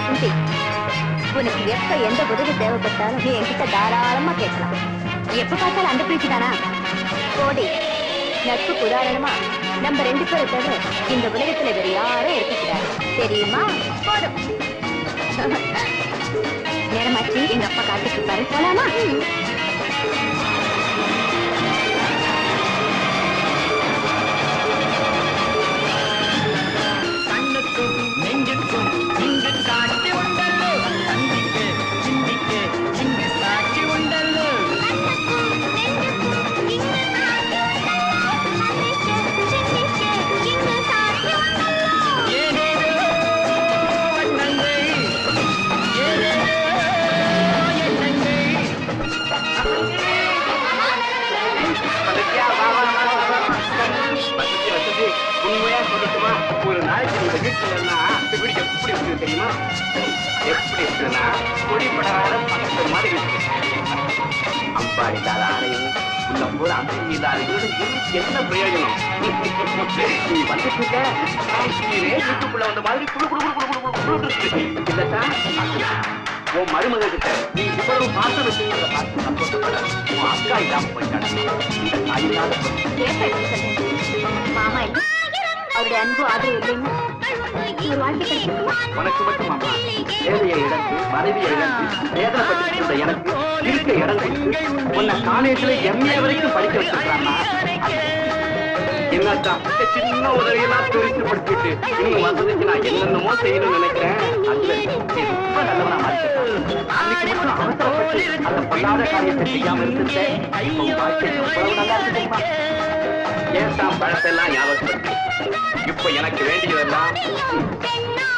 வசந்தி உனக்கு எப்ப எந்த உதவி தேவைப்பட்டாலும் நீ என்கிட்ட தாராளமா கேட்கலாம். எப்ப பார்த்தாலும் அந்த பேச்சு தானா? கோடி நட்பு உதாரணமா நம்ம ரெண்டு பேரை தவிர இந்த உலகத்துல வேற யாரும் இருக்கக்கூடாது. தெரியுமா? போதும். நேரமாச்சு எங்க அப்பா காத்துட்டு பாரு போலாமா? இந்த வீட்டுல இந்த வீடு எப்படி இருக்குது தெரியுமா? எப்படி இருக்குன்னா கொடி பக்கத்து மாதிரி இருக்கு. அம்பா இல்லாத உள்ள அமைதி என்ன பிரயோஜனம்? நீ வந்துட்டு இருக்க வீட்டுக்குள்ள வந்த மாதிரி குழு குழு குழு குழு குழு குழு இருக்கு இல்லட்டா உன் கிட்ட நீ இவ்வளவு பாசம் வச்சுங்கிறத பார்த்து சந்தோஷப்பட. உன் அக்கா இல்லாம போயிட்டாங்க இந்த அவருடைய அன்பு ஆதரவு இல்லைன்னா ஒரு வாழ்க்கை உனக்கு மட்டும் அம்மா வேலையை இழந்து மனைவியை இழந்து வேதனைப்பட்டு எனக்கு இருக்க இடம் உன்னை எம்ஏ வரைக்கும் படிக்க என்னத்தான் சின்ன உதவியெல்லாம் துரித்து இன்னும் வசதிக்கு நான் என்னென்னமோ செய்யணும்னு நினைக்கிறேன். அதுல ரொம்ப நல்லவனா மாறிட்டேன் அன்னைக்கு மட்டும் அவசரப்பட்டு அந்த பொல்லாத காரியத்தை செய்யாம இருந்துட்டேன் வாழ்க்கை எவ்வளவு நல்லா இருக்கு தெரியுமா ஏன் தான் பழசெல்லாம் இப்ப எனக்கு வேண்டியதெல்லாம்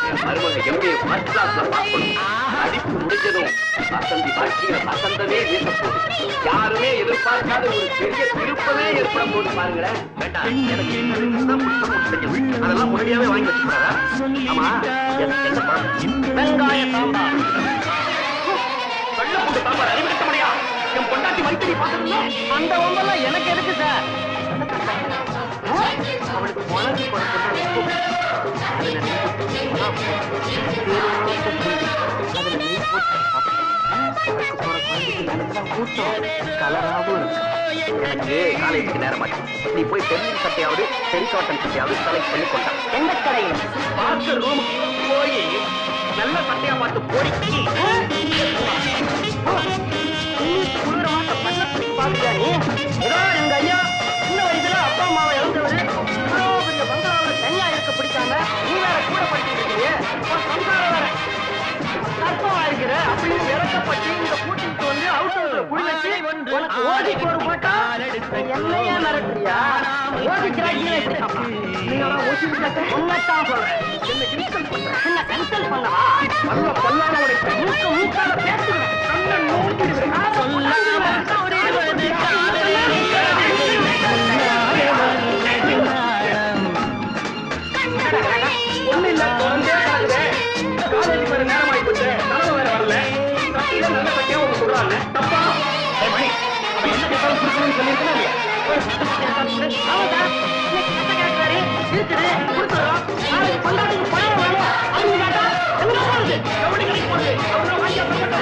என் மருமக எம்ஏ ஃபர்ஸ்ட் கிளாஸ்ல பார்க்கணும். படிப்பு முடிஞ்சதும் வசந்தி பாக்கிய வசந்தமே வீசப்போகுது. யாருமே எதிர்பார்க்காத ஒரு பெரிய திருப்பமே ஏற்பட போது பாருங்களேன். வேண்டாம் எனக்கு இதுதான் புத்தகம் அதெல்லாம் முன்னாடியாவே வாங்கி வச்சுக்கிறாரா ஆமா வெங்காய சாம்பார். வெள்ளை பூண்டு சாம்பார். அறிவிக்க கட்ட முடியா? என் பொண்டாட்டி வயிற்று பார்த்ததுல அந்த ஒம்பெல்லாம் எனக்கு எதுக்கு சார்? குழந்தைக்கு கூட்டம் கலராகவும் இருக்கு எனக்கு காலேஜுக்கு நேரமாச்சு. நீ போய் டென்னிங் சட்டையாவது டெரி காட்டன் சட்டையாவது செலக்ட் பண்ணி கொண்டான் எந்த கடையில்? பார்க்க ரூமுக்கு போய் நல்ல சட்டையா பார்த்து போடிக்கு குடி வச்சு உனக்கு ஓதி போடு போட்டா என்னையா மிரட்டுறியா? ஓதிக்கிறாங்க உன்னத்தான் சொல்றேன். என்ன இன்சல்ட் பண்ற என்ன கன்சல்ட் பண்ணவா? நல்ல பல்லான உடைப்பேன் மூக்க மூக்கால பேசுகிறேன். கண்ணன் நோக்கிடுவேன் ஒண்ணு இல்ல கிடக்குதே காலேஜ் வேற நேரம் ஆகி போச்சு தலைமை வேற வரல. சட்டையில நல்ல சட்டையா ஒண்ணு சொல்றாங்க. என்ன கேட்டாலும் கொடுக்கணும்னு சொல்லியிருக்கா இல்லையா போய் சட்டை சட்டையா காமிச்சு ஆமாடா இன்னைக்கு கட்ட கேட்கிறாரு. இருக்குது கொடுத்துறோம் நாளைக்கு பொண்டாட்டிக்கு பணம் வேணும். அப்படின்னு கேட்டா எங்க போறது? எப்படி கிடைக்க போகுது அவனை வாங்கி அப்புறம் மட்டும்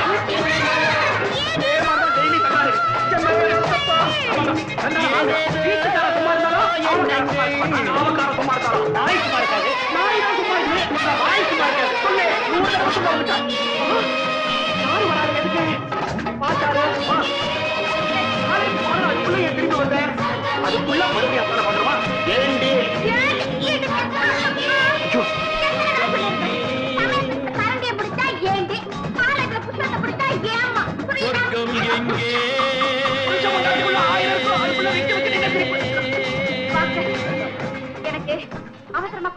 இதே மாதிரிதான் டெய்லி தகராறு என் மேல வேற தப்பா ஆமாடா கண்டா வாங்க வீட்டுக்கார சும்மா இருந்தாலும் அவனுக்கார சும்மா இருப்பான் நாங்க அவனுக்கார சும்மா இருந்தாலும் நாய் சும்மா இருக்காது. நாய் தான் சும்மா இருக்கு இந்த வாய் சும்மா இருக்காது. சொல்லு. நூறு தடவை சும்மா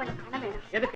அவனை காண வேணும்.